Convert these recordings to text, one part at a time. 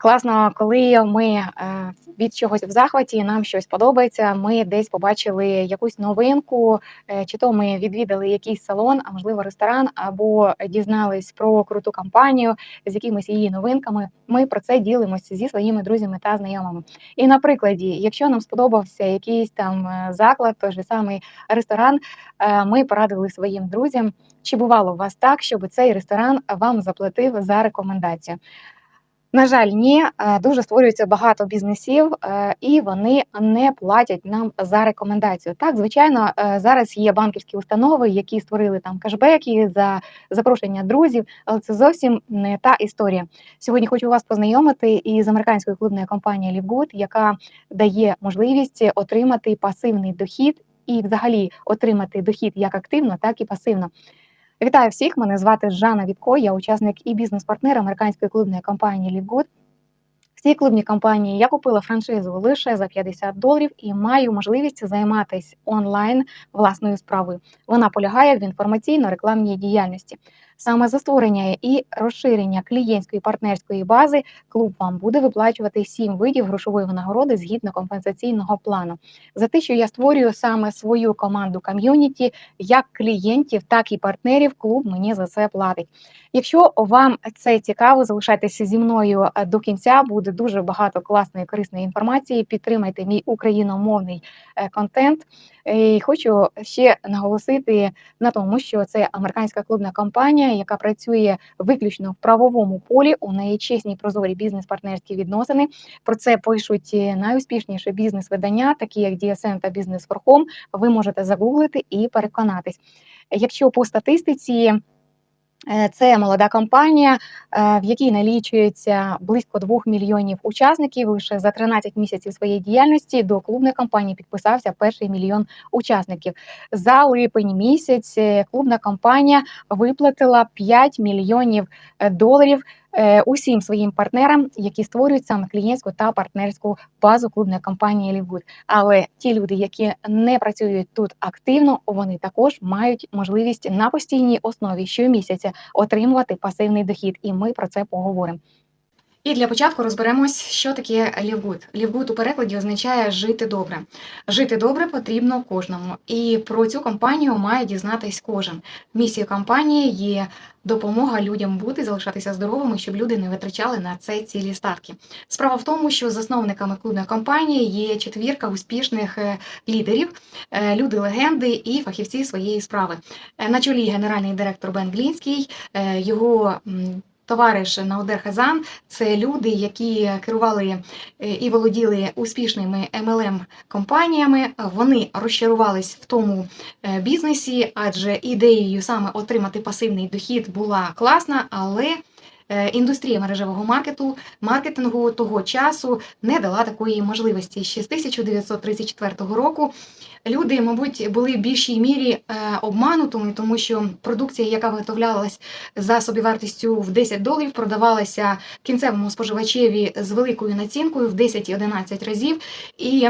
Класно, коли ми е, від чогось в захваті, нам щось подобається. Ми десь побачили якусь новинку, е, чи то ми відвідали якийсь салон, а можливо ресторан, або дізнались про круту компанію з якимись її новинками. Ми про це ділимося зі своїми друзями та знайомими. І на прикладі, якщо нам сподобався якийсь там е, заклад, той же самий ресторан, ми порадили своїм друзям. Чи бувало у вас так, щоб цей ресторан вам заплатив за рекомендацію? На жаль, ні, Е, дуже створюється багато бізнесів, е, і вони не платять нам за рекомендацію. Так, звичайно, е, зараз є банківські установи, які створили там кешбеки за запрошення друзів, але це зовсім не та історія. Сьогодні хочу вас познайомити із американською клубною компанією LiveGood, яка дає можливість отримати пасивний дохід і, взагалі, отримати дохід як активно, так і пасивно. Вітаю всіх! Мене звати Жанна Вітко, я учасник і бізнес-партнер американської клубної компанії LiveGood. В цій клубній компанії я купила франшизу лише за 50 доларів і маю можливість займатися онлайн власною справою. Вона полягає в інформаційно-рекламній діяльності. Саме за створення і розширення клієнтської партнерської бази клуб вам буде виплачувати 7 видів грошової винагороди згідно компенсаційного плану. За те, що я створюю саме свою команду ком'юніті, як клієнтів, так і партнерів, клуб мені за це платить. Якщо вам це цікаво, залишайтеся зі мною е, до кінця. Буде дуже багато класної корисної інформації. Підтримайте мій україномовний е, контент. І хочу ще наголосити на тому, що це американська клубна компанія, яка працює виключно в правовому полі. У неї чесні прозорі бізнес-партнерські відносини. Про це пишуть найуспішніші бізнес-видання, такі як DSM та Business for Home. Ви можете загуглити і переконатись. Якщо по статистиці. Е, Це молода компанія, е, в якій налічується близько 2 мільйонів учасників. Лише за 13 місяців своєї діяльності до клубної компанії підписався перший мільйон учасників. За липень місяць е, клубна компанія виплатила 5 мільйонів доларів усім своїм партнерам, які створюють саме клієнтську та партнерську базу клубної компанії Лівгуд. Але ті люди, які не працюють тут активно, вони також мають можливість на постійній основі щомісяця отримувати пасивний дохід. І ми про це поговоримо. І для початку розберемось, що таке лівгуд. Лівгуд у перекладі означає жити добре. Жити добре потрібно кожному, і про цю компанію має дізнатись кожен. Місією компанії є допомога людям бути, залишатися здоровими, щоб люди не витрачали на це цілі статки. Справа в тому, що засновниками клубної компанії є четвірка успішних е, лідерів, е, люди легенди і фахівці своєї справи. Е, На чолі генеральний директор Бен Глінський, його товариш Наудер Хазан це люди, які керували е, і володіли успішними MLM компаніями. Вони розчарувались в тому е, бізнесі, адже ідеєю саме отримати пасивний дохід була класна, але індустрія мережевого маркету, маркетингу того часу не дала такої можливості. Ще з 1934 року люди, мабуть, були в більшій мірі е, обманутими, тому що продукція, яка виготовлялась за собівартістю в 10 доларів, продавалася кінцевому споживачеві з великою націнкою в 10-11 разів. І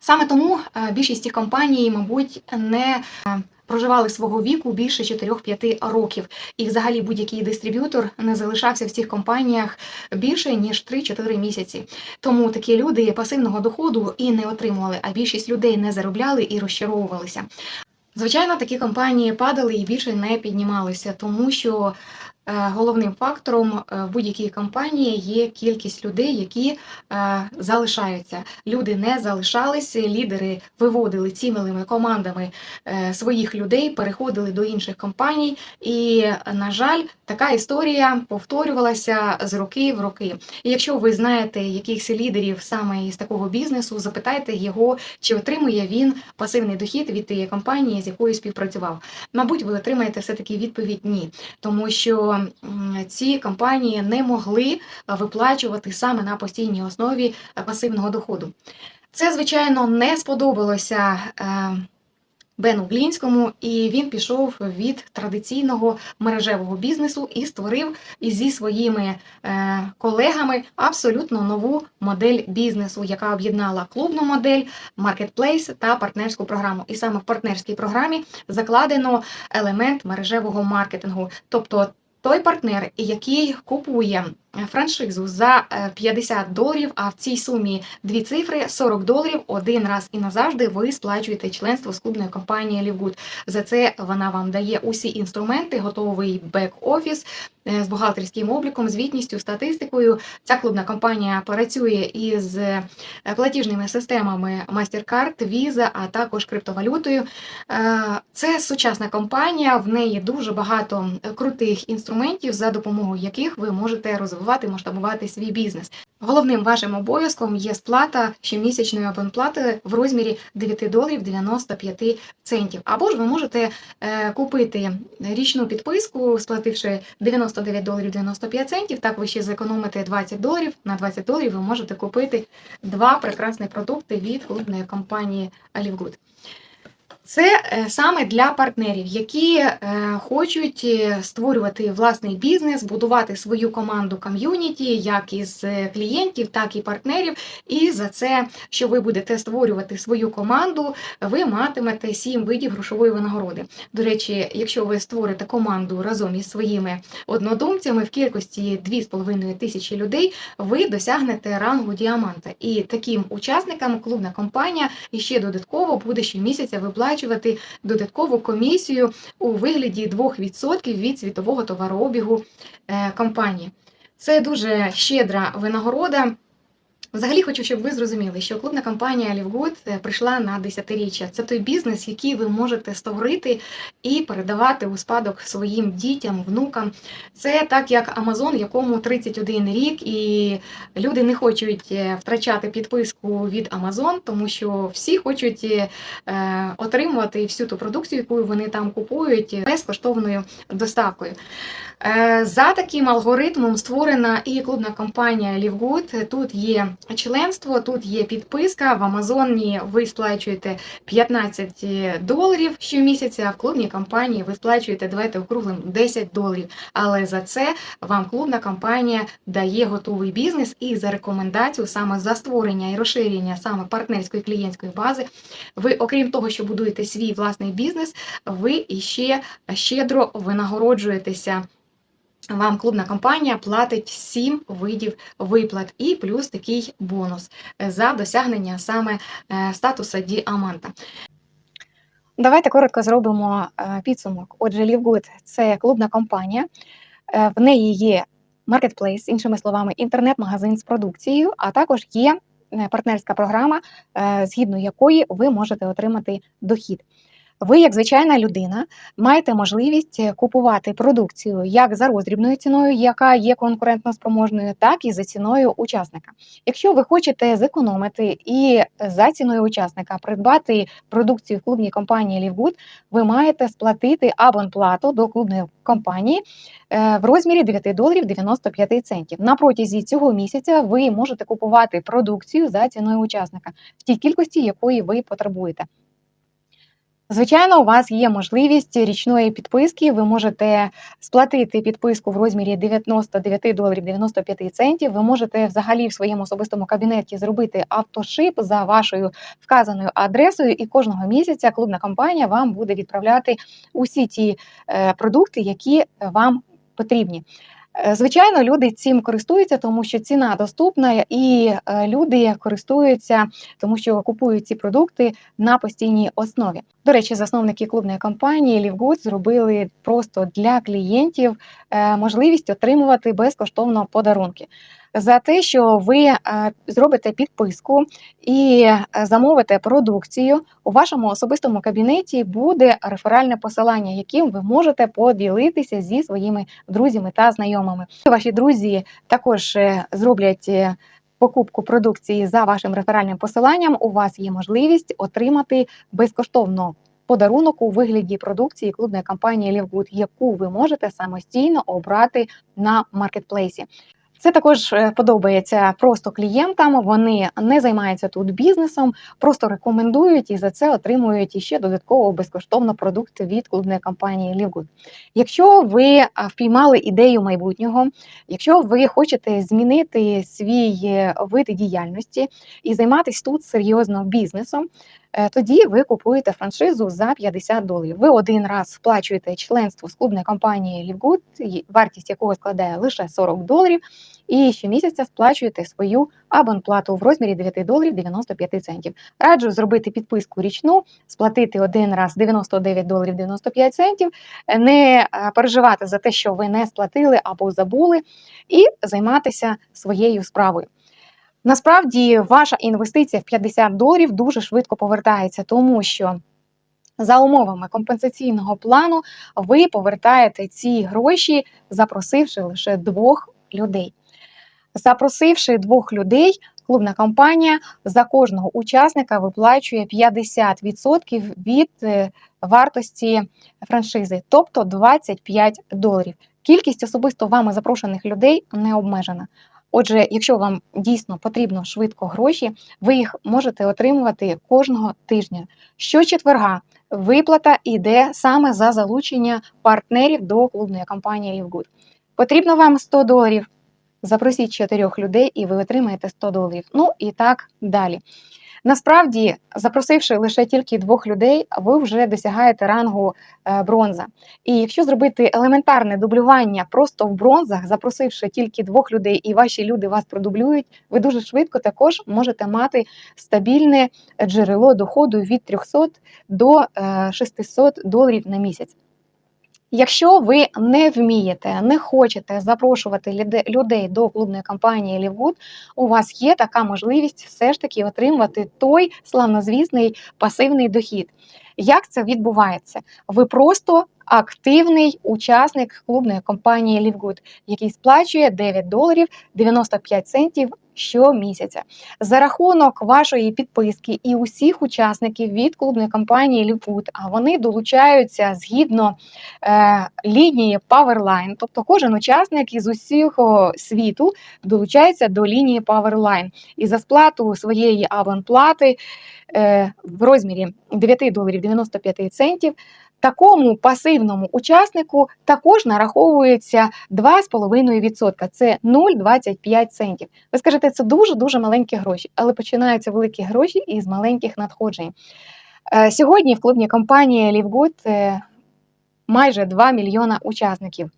саме тому е, більшість компаній, мабуть, не е, проживали свого віку більше 4-5 років. І взагалі будь-який дистриб'ютор не залишався в цих компаніях більше ніж 3-4 місяці. Тому такі люди пасивного доходу і не отримували, а більшість людей не заробляли і розчаровувалися. Звичайно, такі компанії падали і більше не піднімалися, тому що головним фактором е, в будь-якій компанії є кількість людей, які е, залишаються. Люди не залишалися, лідери виводили цілими командами е, своїх людей, переходили до інших компаній. І, на жаль, така історія повторювалася з роки в роки. І якщо ви знаєте якихось лідерів саме із такого бізнесу, запитайте його, чи отримує він пасивний дохід від тієї компанії, з якою співпрацював. Мабуть, ви отримаєте все-таки відповідь ні, тому що ці компанії не могли е, виплачувати саме на постійній основі е, пасивного доходу. Це, звичайно, не сподобалося. е, Бену Глінському, і він пішов від традиційного мережевого бізнесу і створив зі своїми колегами абсолютно нову модель бізнесу, яка об'єднала клубну модель, маркетплейс та партнерську програму. І саме в партнерській програмі закладено елемент мережевого маркетингу, тобто той партнер, який купує франшизу за е, 50 доларів, а в цій сумі дві цифри 40 доларів один раз і назавжди ви сплачуєте членство з клубної компанії Лівгуд. За це вона вам дає усі інструменти, готовий бек-офіс е, з бухгалтерським обліком, звітністю, статистикою. Ця клубна компанія працює із е, платіжними системами MasterCard, Visa, а також криптовалютою. Е, Це сучасна компанія, в неї дуже багато е, крутих інструментів, за допомогою яких ви можете розвивати, масштабувати свій бізнес. Головним вашим обов'язком є сплата щомісячної абонплати в розмірі 9 доларів 95 центів. Або ж ви можете е, купити річну підписку, сплативши 99 доларів 95 центів. Так ви ще зекономите 20 доларів. На 20 доларів ви можете купити два прекрасні продукти від клубної компанії Alivgood. Це е, саме для партнерів, які е, хочуть е, створювати власний бізнес, будувати свою команду ком'юніті, як із клієнтів, так і партнерів. І за це, що ви будете створювати свою команду, ви матимете сім видів грошової винагороди. До речі, якщо ви створите команду разом із своїми однодумцями в кількості 2,5 тисячі людей, ви досягнете рангу діаманта. І таким учасникам клубна компанія іще додатково буде щомісяця виплачувати додаткову комісію у вигляді 2% від світового товарообігу е, компанії. Це дуже щедра винагорода. Взагалі хочу, щоб ви зрозуміли, що клубна компанія Лівгуд прийшла на десятиріччя. Це той бізнес, який ви можете створити і передавати у спадок своїм дітям, внукам. Це так як Амазон, якому 31 рік, і люди не хочуть е, втрачати підписку від Амазон, тому що всі хочуть е, отримувати всю ту продукцію, яку вони там купують безкоштовною доставкою. Е, За таким алгоритмом створена і клубна компанія Лівгуд. Тут є членство, тут є підписка. В Амазоні ви сплачуєте 15 доларів щомісяця, а в клубній компанії ви сплачуєте, давайте округлим 10 доларів. Але за це вам клубна компанія дає готовий бізнес і за рекомендацію саме за створення і розширення саме партнерської клієнтської бази. Ви, окрім того, що будуєте свій власний бізнес, ви іще щедро винагороджуєтеся. Вам клубна компанія платить 7 видів виплат і плюс такий бонус за досягнення саме е, статуса діаманта. Давайте коротко зробимо е, підсумок. Отже, Лівгуд це клубна компанія, Е, в неї є маркетплейс, іншими словами, інтернет-магазин з продукцією, а також є е, партнерська програма, е, згідно якої ви можете отримати дохід. Ви, як звичайна людина, маєте можливість е, купувати продукцію як за роздрібною ціною, яка є конкурентно спроможною, так і за ціною учасника. Якщо ви хочете зекономити і за ціною учасника придбати продукцію в клубній компанії Лівгуд, ви маєте сплатити абонплату до клубної компанії е, в розмірі 9 доларів 95 центів. На протязі цього місяця ви можете купувати продукцію за ціною учасника в тій кількості, якої ви потребуєте. Звичайно, у вас є можливість річної підписки. Ви можете сплатити підписку в розмірі 99 доларів 95 центів. Ви можете взагалі в своєму особистому кабінеті зробити автошип за вашою вказаною адресою, і кожного місяця клубна компанія вам буде відправляти усі ті е, продукти, які вам потрібні. Е, Звичайно, люди цим користуються, тому що ціна доступна, і е, люди користуються, тому що купують ці продукти на постійній основі. До речі, засновники клубної компанії Лівгуд зробили просто для клієнтів е, можливість отримувати безкоштовно подарунки. За те, що ви е, зробите підписку і е, замовите продукцію, у вашому особистому кабінеті буде реферальне посилання, яким ви можете поділитися зі своїми друзями та знайомими. Ваші друзі також е, зроблять. Покупку продукції за вашим реферальним посиланням у вас є можливість отримати безкоштовно подарунок у вигляді продукції клубної компанії Лівгуд, яку ви можете самостійно обрати на маркетплейсі. Це також е, подобається просто клієнтам. Вони не займаються тут бізнесом, просто рекомендують і за це отримують іще додатково безкоштовно продукти від клубної компанії Лівгуд. Якщо ви впіймали ідею майбутнього, якщо ви хочете змінити свій е, вид діяльності і займатися тут серйозно бізнесом. Е, Тоді ви купуєте франшизу за 50 доларів. Ви один раз сплачуєте членство з клубної компанії Лівгуд, вартість якого складає лише 40 доларів. і щомісяця сплачуєте свою абонплату в розмірі 9 доларів 95 центів. Раджу зробити підписку річну, сплатити один раз 99 доларів 95 центів, не е, переживати за те, що ви не сплатили або забули, і займатися своєю справою. Насправді, ваша інвестиція в 50 доларів дуже швидко повертається, тому що за умовами компенсаційного плану ви повертаєте ці гроші, запросивши лише двох людей. Запросивши двох людей, клубна компанія за кожного учасника виплачує 50% від е, вартості франшизи, тобто 25 доларів. Кількість особисто вами запрошених людей не обмежена. Отже, якщо вам дійсно потрібно швидко гроші, ви їх можете отримувати кожного тижня. Щочетверга виплата йде саме за залучення партнерів до клубної компанії LiveGood. Потрібно вам 100 доларів. Запросіть чотирьох людей, і ви отримаєте 100 доларів. Ну і так далі. Насправді, запросивши лише тільки двох людей, ви вже досягаєте рангу е, бронза. І якщо зробити елементарне дублювання просто в бронзах, запросивши тільки двох людей, і ваші люди вас продублюють, ви дуже швидко також можете мати стабільне джерело доходу від 300 до е, 600 доларів на місяць. Якщо ви не вмієте, не хочете запрошувати людей до клубної компанії Лівгуд, у вас є така можливість все ж таки отримувати той славнозвісний пасивний дохід. Як це відбувається? Ви просто активний учасник клубної компанії Лівгуд, який сплачує 9 доларів 95 центів щомісяця. За рахунок вашої підписки і усіх учасників від клубної компанії Лівгуд, а вони долучаються згідно е, лінії Powerline, тобто кожен учасник із усього світу долучається до лінії Powerline. І за сплату своєї абонплати е, в розмірі 9 доларів 95 центів. Такому пасивному учаснику також нараховується 2,5%. Це 0,25 центів. Ви скажете, це дуже дуже маленькі гроші, але починаються великі гроші із маленьких надходжень. Е, Сьогодні в клубній компанії LiveGood е, майже 2 мільйона учасників.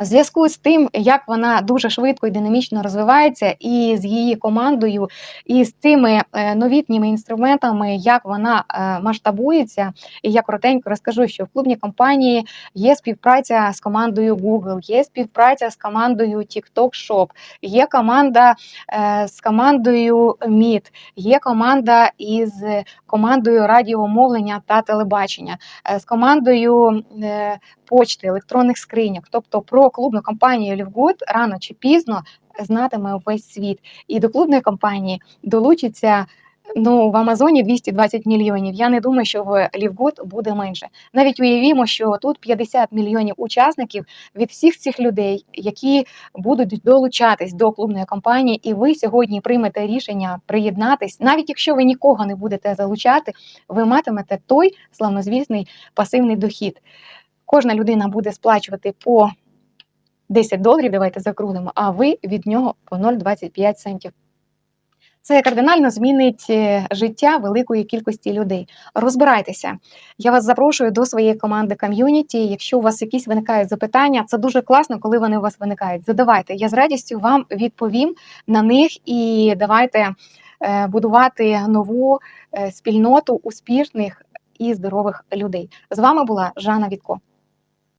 В зв'язку з тим, як вона дуже швидко і динамічно розвивається, і з її командою, і з тими е, новітніми інструментами, як вона е, масштабується, і я коротенько розкажу, що в клубній компанії є співпраця з командою Google, є співпраця з командою TikTok Shop, є команда е, з командою Meet, є команда із командою радіомовлення та телебачення, з командою почти, електронних скриньок. Тобто про клубну компанію Лівгуд рано чи пізно знатиме увесь світ. І до клубної компанії долучиться. Ну, в Амазоні 220 мільйонів. Я не думаю, що в Лівгуд буде менше. Навіть уявімо, що тут 50 мільйонів учасників від всіх цих людей, які будуть долучатись до клубної компанії, і ви сьогодні приймете рішення приєднатись. Навіть якщо ви нікого не будете залучати, ви матимете той славнозвісний пасивний дохід. Кожна людина буде сплачувати по 10 доларів, давайте закруглимо, а ви від нього по 0,25 центів. Це кардинально змінить е, життя великої кількості людей. Розбирайтеся. Я вас запрошую до своєї команди ком'юніті. Якщо у вас якісь виникають запитання, це дуже класно, коли вони у вас виникають. Задавайте. Я з радістю вам відповім на них і давайте е, будувати нову е, спільноту успішних і здорових людей. З вами була Жанна Вітко.